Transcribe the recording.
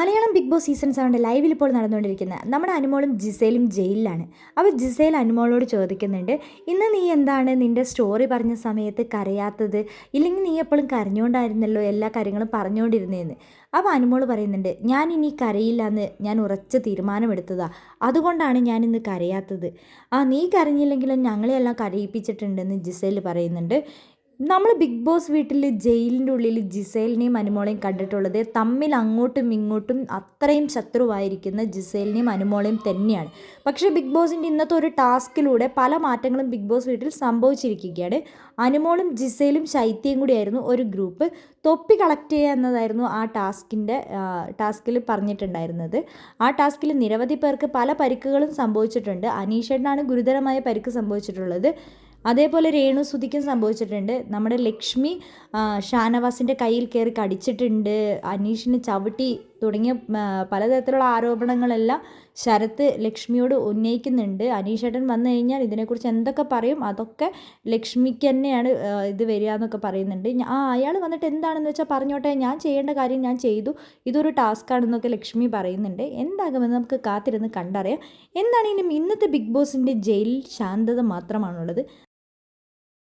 Malayalam big Boss season സെവന്റെ ലൈവിൽ ഇപ്പോൾ നടന്നുകൊണ്ടിരിക്കുന്ന നമ്മുടെ അനുമോളും ജിസേലും ജയിലിലാണ്. അപ്പോൾ ജിസേൽ അനുമോളോട് ചോദിക്കുന്നുണ്ട് ഇന്ന് നീ എന്താണ് നിന്റെ സ്റ്റോറി പറഞ്ഞ സമയത്ത് കരയാത്തത്? ഇല്ലെങ്കിൽ നീ എപ്പോഴും കരഞ്ഞുകൊണ്ടായിരുന്നല്ലോ എല്ലാ കാര്യങ്ങളും പറഞ്ഞുകൊണ്ടിരുന്നതെന്ന്? അപ്പോൾ അനുമോൾ പറയുന്നുണ്ട് ഞാൻ ഇനി കരയില്ല എന്ന് ഞാൻ ഉറച്ച തീരുമാനമെടുത്തതാ. അതുകൊണ്ടാണ് ഞാൻ ഇന്ന് കരയാത്തത്. ആ നീ കരഞ്ഞില്ലെങ്കിലും ഞങ്ങളെയെല്ലാം കരയിപ്പിച്ചിട്ടുണ്ടെന്ന് ജിസേൽ പറയുന്നുണ്ട്. നമ്മൾ ബിഗ് ബോസ് വീട്ടിൽ ജയിലിന്റെ ഉള്ളിൽ ജിസേലിനെയും അനുമോളെയും കണ്ടിട്ടുള്ളത് തമ്മിൽ അങ്ങോട്ടും ഇങ്ങോട്ടും അത്രയും ശത്രുവായിരിക്കുന്ന ജിസേലിനെയും അനുമോളെയും തന്നെയാണ്. പക്ഷേ ബിഗ് ബോസിന്റെ ഇന്നത്തെ ഒരു ടാസ്കിലൂടെ പല മാറ്റങ്ങളും ബിഗ് ബോസ് വീട്ടിൽ സംഭവിച്ചിരിക്കുകയാണ്. അനുമോളും ജിസേലും ശൈത്യയും കൂടിയായിരുന്നു ഒരു ഗ്രൂപ്പ്. തൊപ്പി കളക്ട് ചെയ്യുക എന്നതായിരുന്നു ആ ടാസ്കിന്റെ ടാസ്കിൽ പറഞ്ഞിട്ടുണ്ടായിരുന്നത്. ആ ടാസ്കിൽ നിരവധി പേർക്ക് പല പരിക്കുകളും സംഭവിച്ചിട്ടുണ്ട്. അനീഷേട്ടനാണ് ഗുരുതരമായ പരിക്ക് സംഭവിച്ചിട്ടുള്ളത്. അതേപോലെ രേണു സുധിക്കും സംഭവിച്ചിട്ടുണ്ട്. നമ്മുടെ ലക്ഷ്മി ഷാനവാസിന്റെ കയ്യിൽ കയറി കടിച്ചിട്ടുണ്ട്. അനീഷിന് ചവിട്ടി തുടങ്ങിയ പലതരത്തിലുള്ള ആരോപണങ്ങളെല്ലാം ശരത്ത് ലക്ഷ്മിയോട് ഉന്നയിക്കുന്നുണ്ട്. അനീഷേട്ടൻ വന്നു കഴിഞ്ഞാൽ ഇതിനെക്കുറിച്ച് എന്തൊക്കെ പറയും? അതൊക്കെ ലക്ഷ്മിക്ക് തന്നെയാണ് ഇത് വരിക എന്നൊക്കെ പറയുന്നുണ്ട്. ആ അയാൾ വന്നിട്ട് എന്താണെന്ന് വെച്ചാൽ പറഞ്ഞോട്ടെ ഞാൻ ചെയ്യേണ്ട കാര്യം ഞാൻ ചെയ്തു. ഇതൊരു ടാസ്ക് ആണെന്നൊക്കെ ലക്ഷ്മി പറയുന്നുണ്ട്. എന്താകുമെന്ന് നമുക്ക് കാത്തിരുന്ന് കണ്ടറിയാം. എന്താണെങ്കിലും ഇന്നത്തെ ബിഗ് ബോസിന്റെ ജയിലിൽ ശാന്തത മാത്രമാണുള്ളത്.